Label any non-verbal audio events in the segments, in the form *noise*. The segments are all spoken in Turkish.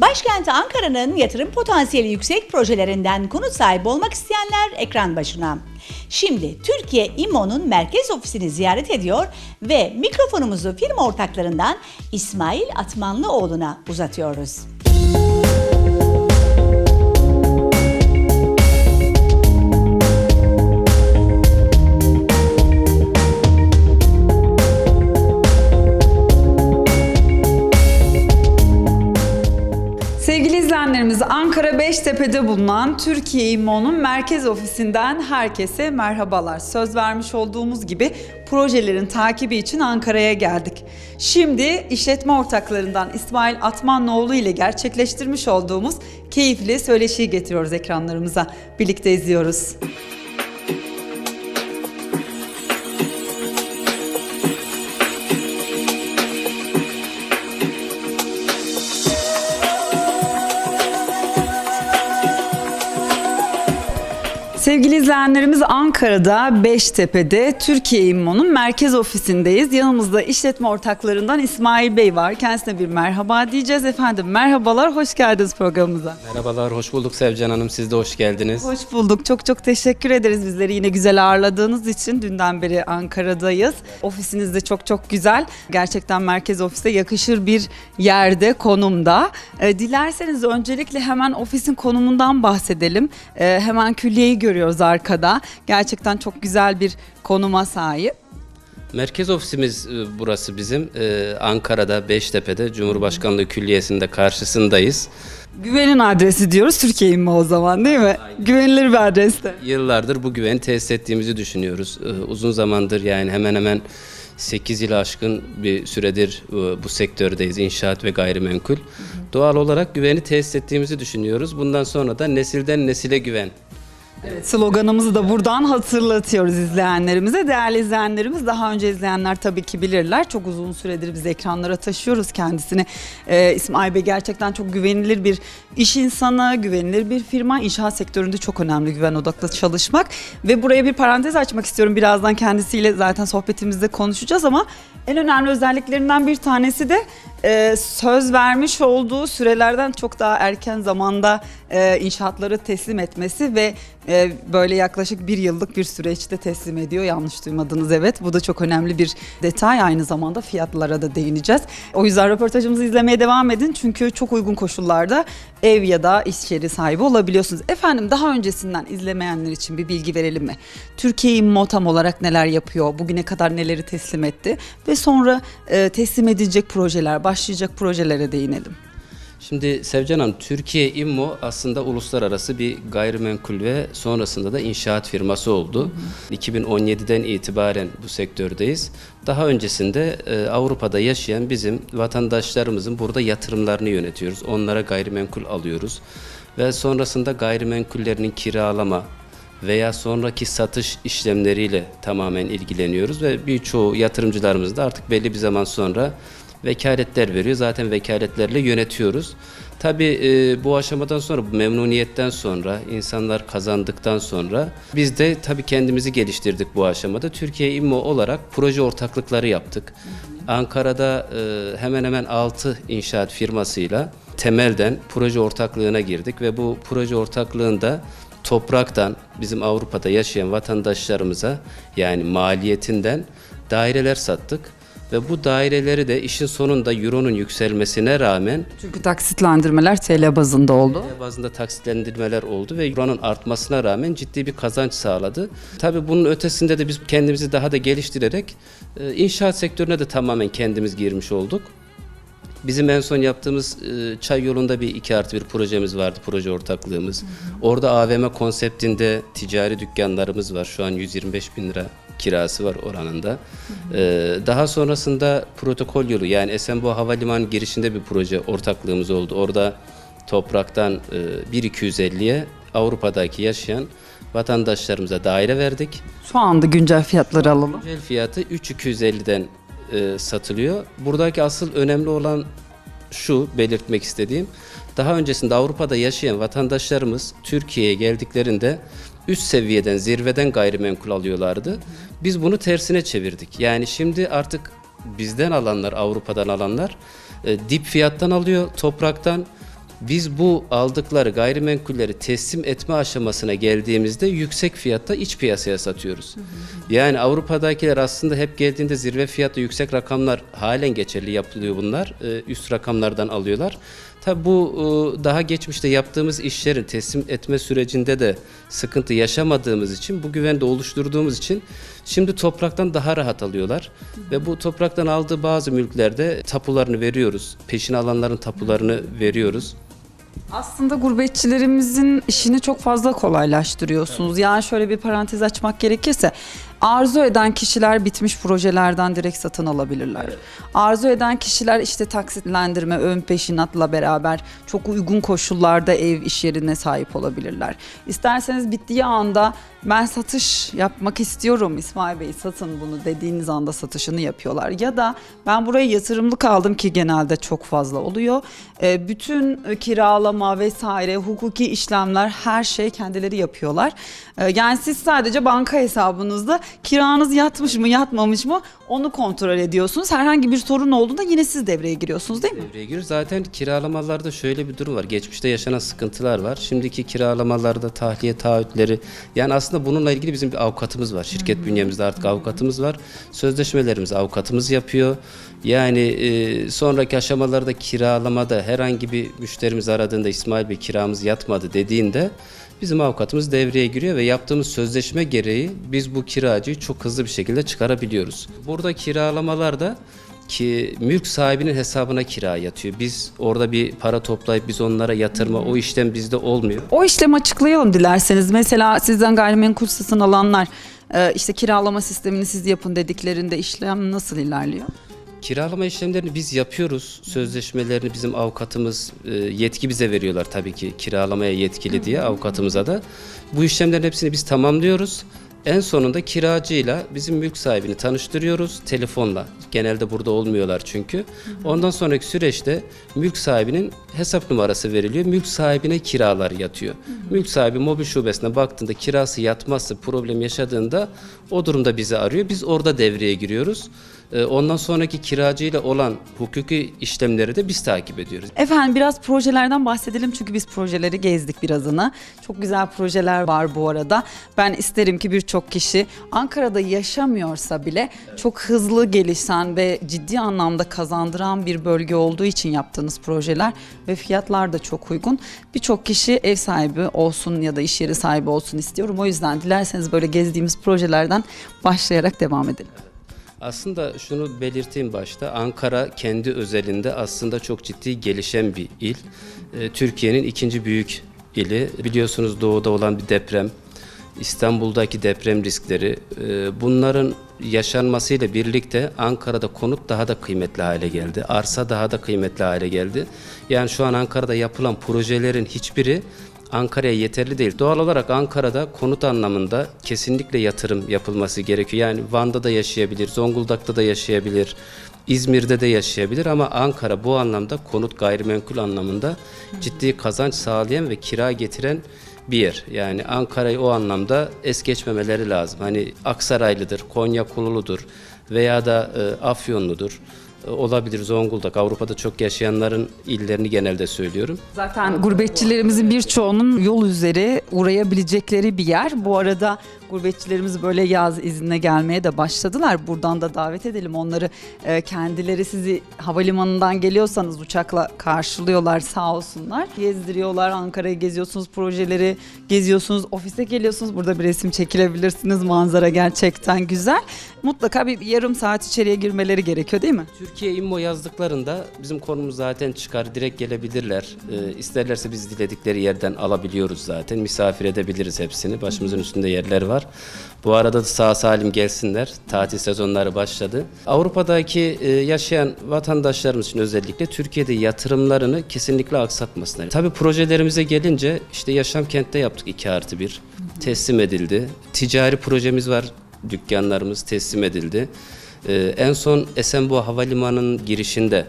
Başkent Ankara'nın yatırım potansiyeli yüksek projelerinden konut sahibi olmak isteyenler ekran başına. Şimdi Türkiye İMO'nun merkez ofisini ziyaret ediyor ve mikrofonumuzu firma ortaklarından İsmail Atmanlıoğlu'na uzatıyoruz. Sevgili izleyenlerimiz Ankara Beştepe'de bulunan Türkiye İMO'nun merkez ofisinden herkese merhabalar. Söz vermiş olduğumuz gibi projelerin takibi için Ankara'ya geldik. Şimdi işletme ortaklarından İsmail Atmanlıoğlu ile gerçekleştirmiş olduğumuz keyifli söyleşiyi getiriyoruz ekranlarımıza. Birlikte izliyoruz. Sevgili izleyenlerimiz Ankara'da Beştepe'de Türkiye İmmo'nun merkez ofisindeyiz. Yanımızda işletme ortaklarından İsmail Bey var. Kendisine bir merhaba diyeceğiz. Efendim merhabalar, hoş geldiniz programımıza. Merhabalar, hoş bulduk Sevcan Hanım. Siz de hoş geldiniz. Hoş bulduk. Çok çok teşekkür ederiz bizleri yine güzel ağırladığınız için. Dünden beri Ankara'dayız. Ofisiniz de çok çok güzel. Gerçekten merkez ofise yakışır bir yerde, konumda. Ee, dilerseniz öncelikle hemen ofisin konumundan bahsedelim. Ee, hemen külliyeyi görüyoruz arkada. Gerçekten çok güzel bir konuma sahip. Merkez ofisimiz e, burası bizim. Ee, Ankara'da, Beştepe'de, Cumhurbaşkanlığı Külliyesi'nde karşısındayız. Güvenin adresi diyoruz Türkiye mi o zaman değil mi? Güvenilir bir adreste. Yıllardır bu güveni tesis ettiğimizi düşünüyoruz. Ee, Uzun zamandır yani hemen hemen 8 yılı aşkın bir süredir e, bu sektördeyiz. İnşaat ve gayrimenkul. Doğal olarak güveni tesis ettiğimizi düşünüyoruz. Bundan sonra da nesilden nesile güven Evet, sloganımızı da buradan hatırlatıyoruz izleyenlerimize. Değerli izleyenlerimiz daha önce izleyenler tabii ki bilirler. Çok uzun süredir biz ekranlara taşıyoruz kendisini. Ee, İsmail Bey gerçekten çok güvenilir bir iş insanı, güvenilir bir firma. İnşaat sektöründe çok önemli güven odaklı çalışmak. Ve buraya bir parantez açmak istiyorum. Birazdan kendisiyle zaten sohbetimizde konuşacağız ama en önemli özelliklerinden bir tanesi de e, söz vermiş olduğu sürelerden çok daha erken zamanda e, inşaatları teslim etmesi ve e, böyle yaklaşık bir yıllık bir süreçte teslim ediyor. Yanlış duymadınız evet. Bu da çok önemli bir detay. Aynı zamanda fiyatlara da değineceğiz. O yüzden röportajımızı izlemeye devam edin. Çünkü çok uygun koşullarda ev ya da iş yeri sahibi olabiliyorsunuz. Efendim daha öncesinden izlemeyenler için bir bilgi verelim mi? Türkiye İmmo tam olarak neler yapıyor? Bugüne kadar neleri teslim etti? Ve sonra e, teslim edilecek projeler, başlayacak projelere değinelim. Şimdi Sevcan Hanım, Türkiye İmmo aslında uluslararası bir gayrimenkul ve sonrasında da inşaat firması oldu. 2017'den itibaren bu sektördeyiz. Daha öncesinde e, Avrupa'da yaşayan bizim vatandaşlarımızın burada yatırımlarını yönetiyoruz. Onlara gayrimenkul alıyoruz. Ve sonrasında gayrimenkullerinin kiralama veya sonraki satış işlemleriyle tamamen ilgileniyoruz. Ve birçoğu yatırımcılarımız da artık belli bir zaman sonra vekaletler veriyor. Zaten vekaletlerle yönetiyoruz. Tabii e, bu aşamadan sonra, bu memnuniyetten sonra, insanlar kazandıktan sonra biz de tabii kendimizi geliştirdik bu aşamada. Türkiye İmmo olarak proje ortaklıkları yaptık. Ankara'da e, hemen hemen 6 inşaat firmasıyla temelden proje ortaklığına girdik ve bu proje ortaklığında topraktan bizim Avrupa'da yaşayan vatandaşlarımıza yani maliyetinden daireler sattık. Ve bu daireleri de işin sonunda euronun yükselmesine rağmen Çünkü taksitlendirmeler TL bazında oldu. TL bazında taksitlendirmeler oldu ve euronun artmasına rağmen ciddi bir kazanç sağladı. Tabii bunun ötesinde de biz kendimizi daha da geliştirerek e, inşaat sektörüne de tamamen kendimiz girmiş olduk. Bizim en son yaptığımız e, Çay yolunda bir 2 artı bir projemiz vardı, proje ortaklığımız. Orada AVM konseptinde ticari dükkanlarımız var. Şu an 125 bin lira kirası var oranında. E, daha sonrasında protokol yolu yani Esenboğa Havalimanı girişinde bir proje ortaklığımız oldu. Orada topraktan e, 1.250'ye Avrupa'daki yaşayan vatandaşlarımıza daire verdik. Şu anda güncel fiyatları alalım. Güncel fiyatı 3.250'den e, satılıyor. Buradaki asıl önemli olan şu belirtmek istediğim. Daha öncesinde Avrupa'da yaşayan vatandaşlarımız Türkiye'ye geldiklerinde üst seviyeden, zirveden gayrimenkul alıyorlardı. Biz bunu tersine çevirdik. Yani şimdi artık bizden alanlar, Avrupa'dan alanlar e, dip fiyattan alıyor, topraktan Biz bu aldıkları gayrimenkulleri teslim etme aşamasına geldiğimizde yüksek fiyatta iç piyasaya satıyoruz. Yani Avrupa'dakiler aslında hep geldiğinde zirve fiyatı yüksek rakamlar halen geçerli yapılıyor bunlar. Ee, Üst rakamlardan alıyorlar. Tabi bu e, daha geçmişte yaptığımız işlerin teslim etme sürecinde de sıkıntı yaşamadığımız için, bu güvende oluşturduğumuz için şimdi topraktan daha rahat alıyorlar. Ve bu topraktan aldığı bazı mülklerde tapularını veriyoruz. Peşin alanların tapularını veriyoruz. Aslında gurbetçilerimizin işini çok fazla kolaylaştırıyorsunuz. Yani şöyle bir parantez açmak gerekirse arzu eden kişiler bitmiş projelerden direkt satın alabilirler. Arzu eden kişiler işte taksitlendirme, ön peşinatla beraber çok uygun koşullarda ev iş yerine sahip olabilirler. İsterseniz bittiği anda ben satış yapmak istiyorum İsmail Bey satın bunu dediğiniz anda satışını yapıyorlar. Ya da ben buraya yatırımlık aldım ki genelde çok fazla oluyor. Ee, bütün e, kiralama vesaire hukuki işlemler her şey kendileri yapıyorlar. Ee, yani siz sadece banka hesabınızda kiranız yatmış mı yatmamış mı onu kontrol ediyorsunuz. Herhangi bir sorun olduğunda yine siz devreye giriyorsunuz değil mi? Devreye giriyor. Zaten kiralamalarda şöyle bir durum var. Geçmişte yaşanan sıkıntılar var. Şimdiki kiralamalarda tahliye taahhütleri yani aslında bununla ilgili bizim bir avukatımız var. Şirket bünyemizde artık avukatımız var. Sözleşmelerimizi avukatımız yapıyor. Yani e, sonraki aşamalarda kiralamada herhangi bir müşterimiz aradığında İsmail Bey kiramız yatmadı dediğinde bizim avukatımız devreye giriyor ve yaptığımız sözleşme gereği biz bu kiracıyı çok hızlı bir şekilde çıkarabiliyoruz. Burada kiralamalarda ki mülk sahibinin hesabına kira yatıyor. Biz orada bir para toplayıp biz onlara yatırma o işlem bizde olmuyor. O işlemi açıklayalım dilerseniz. Mesela sizden gayrimenkul satın alanlar e, işte kiralama sistemini siz yapın dediklerinde işlem nasıl ilerliyor? Kiralama işlemlerini biz yapıyoruz. Sözleşmelerini bizim avukatımız e, yetki bize veriyorlar tabii ki kiralamaya yetkili diye avukatımıza da. Bu işlemlerin hepsini biz tamamlıyoruz. En sonunda kiracıyla bizim mülk sahibini tanıştırıyoruz telefonla. Genelde burada olmuyorlar çünkü. Ondan sonraki süreçte mülk sahibinin hesap numarası veriliyor. Mülk sahibine kiralar yatıyor. Mülk sahibi mobil şubesine baktığında kirası yatmazsa problem yaşadığında o durumda bizi arıyor. Biz orada devreye giriyoruz. Ee, Ondan sonraki kiracıyla olan hukuki işlemleri de biz takip ediyoruz. Efendim biraz projelerden bahsedelim çünkü biz projeleri gezdik birazını. Çok güzel projeler var bu arada. Ben isterim ki birçok kişi Ankara'da yaşamıyorsa bile çok hızlı gelişen ve ciddi anlamda kazandıran bir bölge olduğu için yaptığınız projeler ve fiyatlar da çok uygun. Birçok kişi ev sahibi olsun ya da iş yeri sahibi olsun istiyorum. O yüzden dilerseniz böyle gezdiğimiz projelerden başlayarak devam edelim. Aslında şunu belirteyim başta. Ankara kendi özelinde aslında çok ciddi gelişen bir il. Ee, Türkiye'nin ikinci büyük ili. Biliyorsunuz doğuda olan bir deprem, İstanbul'daki deprem riskleri. e, Bunların yaşanmasıyla birlikte Ankara'da konut daha da kıymetli hale geldi. Arsa daha da kıymetli hale geldi. Yani şu an Ankara'da yapılan projelerin hiçbiri Ankara'ya yeterli değil. Doğal olarak Ankara'da konut anlamında kesinlikle yatırım yapılması gerekiyor. Yani Van'da da yaşayabilir, Zonguldak'ta da yaşayabilir, İzmir'de de yaşayabilir ama Ankara bu anlamda konut gayrimenkul anlamında ciddi kazanç sağlayan ve kira getiren bir yer. Yani Ankara'yı o anlamda es geçmemeleri lazım. Hani Aksaraylıdır, Konya Kululudur veya da e, Afyonludur. E, olabilir Zonguldak. Avrupa'da çok yaşayanların illerini genelde söylüyorum. Zaten gurbetçilerimizin birçoğunun yol üzeri uğrayabilecekleri bir yer. Bu arada gurbetçilerimiz böyle yaz iznine gelmeye de başladılar. Buradan da davet edelim onları. Ee, kendileri sizi havalimanından geliyorsanız uçakla karşılıyorlar sağ olsunlar. Gezdiriyorlar. Ankara'yı geziyorsunuz, projeleri geziyorsunuz, ofise geliyorsunuz. Burada bir resim çekilebilirsiniz. Manzara gerçekten güzel. Mutlaka bir yarım saat içeriye girmeleri gerekiyor değil mi? Türkiye İmmo yazdıklarında bizim konumuz zaten çıkar. Direkt gelebilirler. Ee, isterlerse biz diledikleri yerden alabiliyoruz zaten. Misafir edebiliriz hepsini. Başımızın üstünde yerler var. Bu arada da sağ salim gelsinler. Tatil sezonları başladı. Avrupa'daki e, yaşayan vatandaşlarımız için özellikle Türkiye'de yatırımlarını kesinlikle aksatmasınlar. Tabii projelerimize gelince işte Yaşam Kent'te yaptık 2 artı 1. Teslim edildi. Ticari projemiz var. Dükkanlarımız teslim edildi. Ee, en son Esenboğa Havalimanı'nın girişinde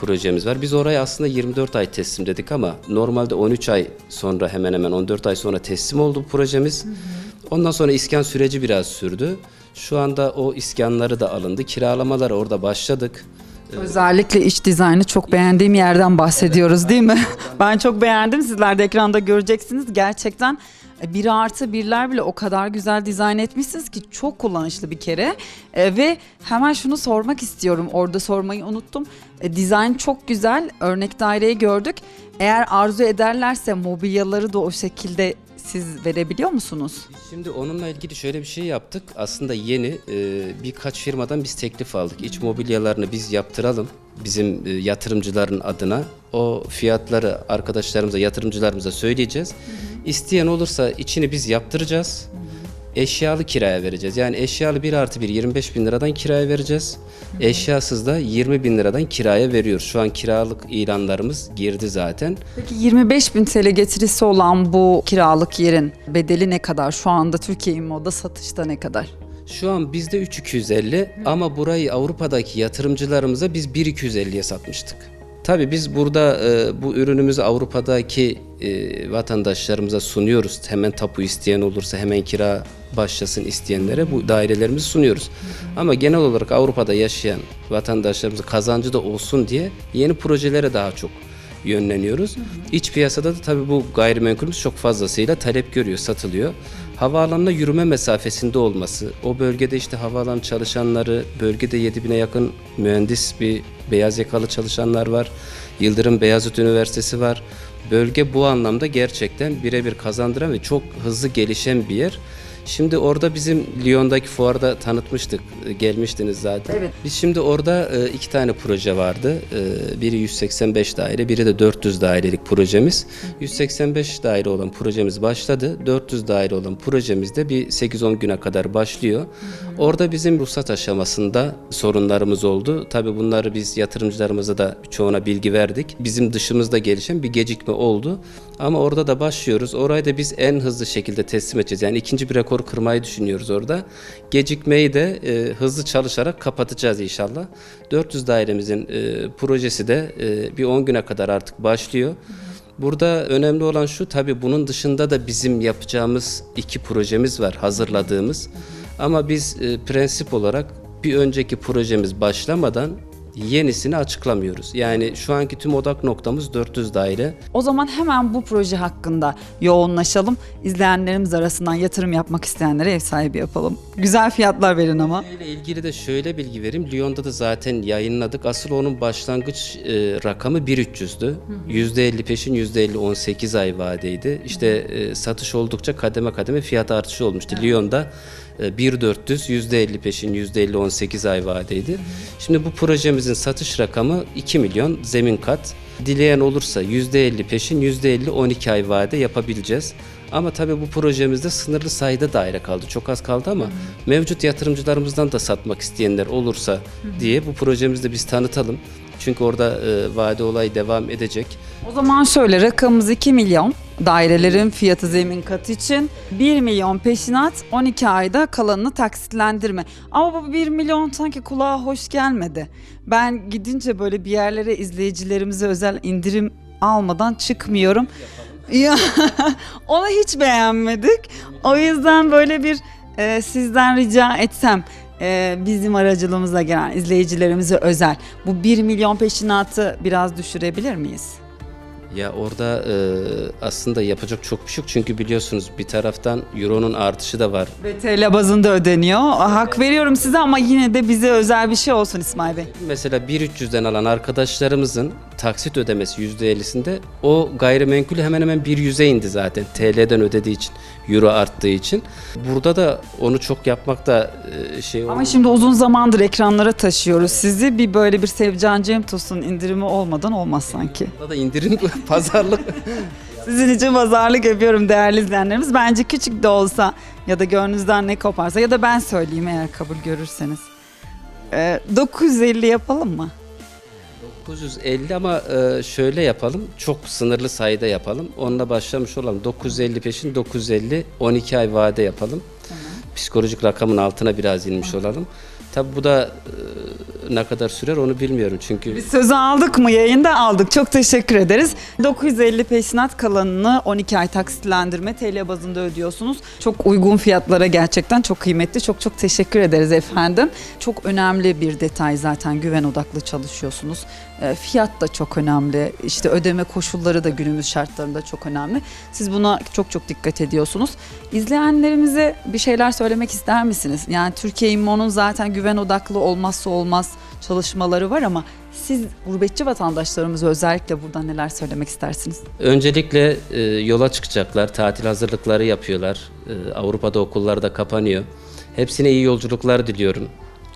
projemiz var. Biz oraya aslında 24 ay teslim dedik ama normalde 13 ay sonra hemen hemen 14 ay sonra teslim oldu projemiz. Ondan sonra iskan süreci biraz sürdü. Şu anda o iskanları da alındı. Kiralamalara orada başladık. Özellikle iç dizaynı çok beğendiğim yerden bahsediyoruz değil mi? *laughs* ben çok beğendim. Sizler de ekranda göreceksiniz. Gerçekten bir artı birler bile o kadar güzel dizayn etmişsiniz ki çok kullanışlı bir kere. E, ve hemen şunu sormak istiyorum. Orada sormayı unuttum. E, dizayn çok güzel. Örnek daireyi gördük. Eğer arzu ederlerse mobilyaları da o şekilde siz verebiliyor musunuz? Şimdi onunla ilgili şöyle bir şey yaptık. Aslında yeni e, birkaç firmadan biz teklif aldık. İç mobilyalarını biz yaptıralım bizim e, yatırımcıların adına. O fiyatları arkadaşlarımıza, yatırımcılarımıza söyleyeceğiz. İsteyen olursa içini biz yaptıracağız. Eşyalı kiraya vereceğiz. Yani eşyalı 1 artı 1 25 bin liradan kiraya vereceğiz. Eşyasız da 20 bin liradan kiraya veriyoruz. Şu an kiralık ilanlarımız girdi zaten. Peki 25 bin TL getirisi olan bu kiralık yerin bedeli ne kadar? Şu anda Türkiye moda satışta ne kadar? Şu an bizde 3250 ama burayı Avrupa'daki yatırımcılarımıza biz 1250'ye satmıştık. Tabii biz burada e, bu ürünümüzü Avrupa'daki e, vatandaşlarımıza sunuyoruz. Hemen tapu isteyen olursa hemen kira başlasın isteyenlere bu dairelerimizi sunuyoruz. Ama genel olarak Avrupa'da yaşayan vatandaşlarımızın kazancı da olsun diye yeni projelere daha çok yönleniyoruz. İç piyasada da tabii bu gayrimenkulümüz çok fazlasıyla talep görüyor, satılıyor. Havaalanına yürüme mesafesinde olması, o bölgede işte havaalanı çalışanları, bölgede 7000'e yakın mühendis bir beyaz yakalı çalışanlar var. Yıldırım Beyazıt Üniversitesi var. Bölge bu anlamda gerçekten birebir kazandıran ve çok hızlı gelişen bir yer. Şimdi orada bizim Lyon'daki fuarda tanıtmıştık, e, gelmiştiniz zaten. Evet. Biz şimdi orada e, iki tane proje vardı. E, Biri 185 daire, biri de 400 dairelik projemiz. 185 daire olan projemiz başladı. 400 daire olan projemiz de bir 8-10 güne kadar başlıyor. Orada bizim ruhsat aşamasında sorunlarımız oldu. Tabii bunları biz yatırımcılarımıza da çoğuna bilgi verdik. Bizim dışımızda gelişen bir gecikme oldu. Ama orada da başlıyoruz. Orayı da biz en hızlı şekilde teslim edeceğiz. Yani ikinci bir rekor kırmayı düşünüyoruz orada. Gecikmeyi de e, hızlı çalışarak kapatacağız inşallah. 400 dairemizin e, projesi de e, bir 10 güne kadar artık başlıyor. Burada önemli olan şu tabii bunun dışında da bizim yapacağımız iki projemiz var hazırladığımız. Ama biz e, prensip olarak bir önceki projemiz başlamadan yenisini açıklamıyoruz. Yani şu anki tüm odak noktamız 400 daire. O zaman hemen bu proje hakkında yoğunlaşalım. İzleyenlerimiz arasından yatırım yapmak isteyenlere ev sahibi yapalım. Güzel fiyatlar verin ama. ile ilgili de şöyle bilgi vereyim. Lyon'da da zaten yayınladık. Asıl onun başlangıç e, rakamı 1300'dü. %50 peşin %50 18 ay vadeydi. İşte e, satış oldukça kademe kademe fiyat artışı olmuştu. Lyon'da e, 1400 %50 peşin %50 18 ay vadeydi. Şimdi bu projemizin satış rakamı 2 milyon zemin kat. Dileyen olursa %50 peşin %50 12 ay vade yapabileceğiz. Ama tabii bu projemizde sınırlı sayıda daire kaldı. Çok az kaldı ama mevcut yatırımcılarımızdan da satmak isteyenler olursa diye bu projemizde biz tanıtalım. Çünkü orada e, vade olayı devam edecek. O zaman şöyle rakamımız 2 milyon. Dairelerin fiyatı zemin kat için 1 milyon peşinat 12 ayda kalanını taksitlendirme. Ama bu 1 milyon sanki kulağa hoş gelmedi. Ben gidince böyle bir yerlere izleyicilerimize özel indirim almadan çıkmıyorum. Ya *laughs* onu hiç beğenmedik. O yüzden böyle bir e, sizden rica etsem e, bizim aracılığımızla gelen izleyicilerimize özel bu 1 milyon peşinatı biraz düşürebilir miyiz? Ya orada e, aslında yapacak çok bir şey yok. Çünkü biliyorsunuz bir taraftan Euro'nun artışı da var. Ve TL bazında ödeniyor. Hak veriyorum size ama yine de bize özel bir şey olsun İsmail Bey. Mesela 1.300'den alan arkadaşlarımızın taksit ödemesi %50'sinde o gayrimenkulü hemen hemen 1.100'e indi zaten TL'den ödediği için, Euro arttığı için. Burada da onu çok yapmak da e, şey Ama olmuyor. şimdi uzun zamandır ekranlara taşıyoruz sizi. Bir böyle bir Sevcan Cem Tosun indirimi olmadan olmaz sanki. Burada da indirim *laughs* pazarlık. *laughs* Sizin için pazarlık yapıyorum değerli izleyenlerimiz. Bence küçük de olsa ya da gönlünüzden ne koparsa ya da ben söyleyeyim eğer kabul görürseniz. Ee, 950 yapalım mı? 950 ama e, şöyle yapalım. Çok sınırlı sayıda yapalım. Onunla başlamış olalım. 950 peşin 950 12 ay vade yapalım. Psikolojik rakamın altına biraz inmiş olalım. Tabi bu da e, ne kadar sürer onu bilmiyorum. Çünkü Biz sözü aldık mı? Yayında aldık. Çok teşekkür ederiz. 950 peşinat kalanını 12 ay taksitlendirme TL bazında ödüyorsunuz. Çok uygun fiyatlara gerçekten çok kıymetli. Çok çok teşekkür ederiz efendim. Çok önemli bir detay zaten güven odaklı çalışıyorsunuz. E, fiyat da çok önemli. İşte ödeme koşulları da günümüz şartlarında çok önemli. Siz buna çok çok dikkat ediyorsunuz. İzleyenlerimize bir şeyler söylemek ister misiniz? Yani Türkiye İmmo'nun zaten güven odaklı olmazsa olmaz çalışmaları var ama siz gurbetçi vatandaşlarımıza özellikle burada neler söylemek istersiniz? öncelikle e, yola çıkacaklar, tatil hazırlıkları yapıyorlar. E, Avrupa'da okullar da kapanıyor. Hepsine iyi yolculuklar diliyorum.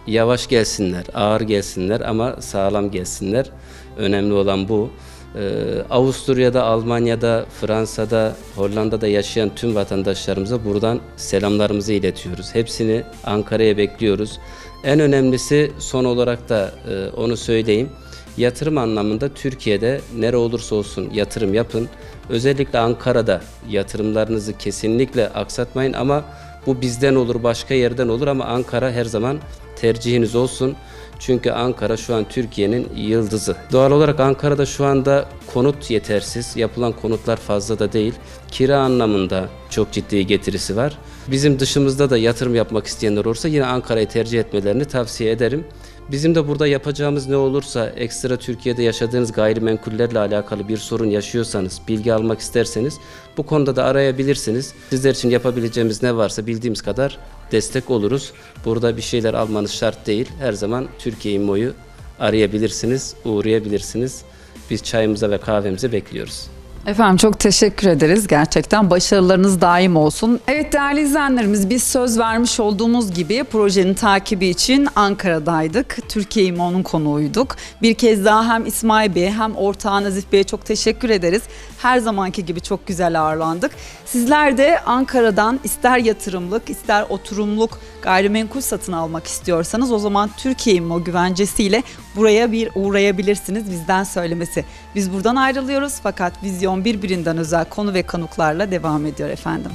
Yavaş gelsinler, ağır gelsinler ama sağlam gelsinler. Önemli olan bu. Ee, Avusturya'da, Almanya'da, Fransa'da, Hollanda'da yaşayan tüm vatandaşlarımıza buradan selamlarımızı iletiyoruz. Hepsini Ankara'ya bekliyoruz. En önemlisi son olarak da e, onu söyleyeyim. Yatırım anlamında Türkiye'de nere olursa olsun yatırım yapın. Özellikle Ankara'da yatırımlarınızı kesinlikle aksatmayın ama bu bizden olur, başka yerden olur ama Ankara her zaman tercihiniz olsun. Çünkü Ankara şu an Türkiye'nin yıldızı. Doğal olarak Ankara'da şu anda konut yetersiz. Yapılan konutlar fazla da değil. Kira anlamında çok ciddi getirisi var. Bizim dışımızda da yatırım yapmak isteyenler olursa yine Ankara'yı tercih etmelerini tavsiye ederim. Bizim de burada yapacağımız ne olursa ekstra Türkiye'de yaşadığınız gayrimenkullerle alakalı bir sorun yaşıyorsanız, bilgi almak isterseniz bu konuda da arayabilirsiniz. Sizler için yapabileceğimiz ne varsa bildiğimiz kadar destek oluruz. Burada bir şeyler almanız şart değil. Her zaman Türkiye İmmo'yu arayabilirsiniz, uğrayabilirsiniz. Biz çayımıza ve kahvemize bekliyoruz. Efendim çok teşekkür ederiz. Gerçekten başarılarınız daim olsun. Evet değerli izleyenlerimiz biz söz vermiş olduğumuz gibi projenin takibi için Ankara'daydık. Türkiye İMO'nun konuğuyduk. Bir kez daha hem İsmail Bey'e hem ortağı Nazif Bey'e çok teşekkür ederiz. Her zamanki gibi çok güzel ağırlandık. Sizler de Ankara'dan ister yatırımlık ister oturumluk gayrimenkul satın almak istiyorsanız o zaman Türkiye İMO güvencesiyle buraya bir uğrayabilirsiniz bizden söylemesi. Biz buradan ayrılıyoruz fakat vizyon birbirinden özel konu ve konuklarla devam ediyor efendim.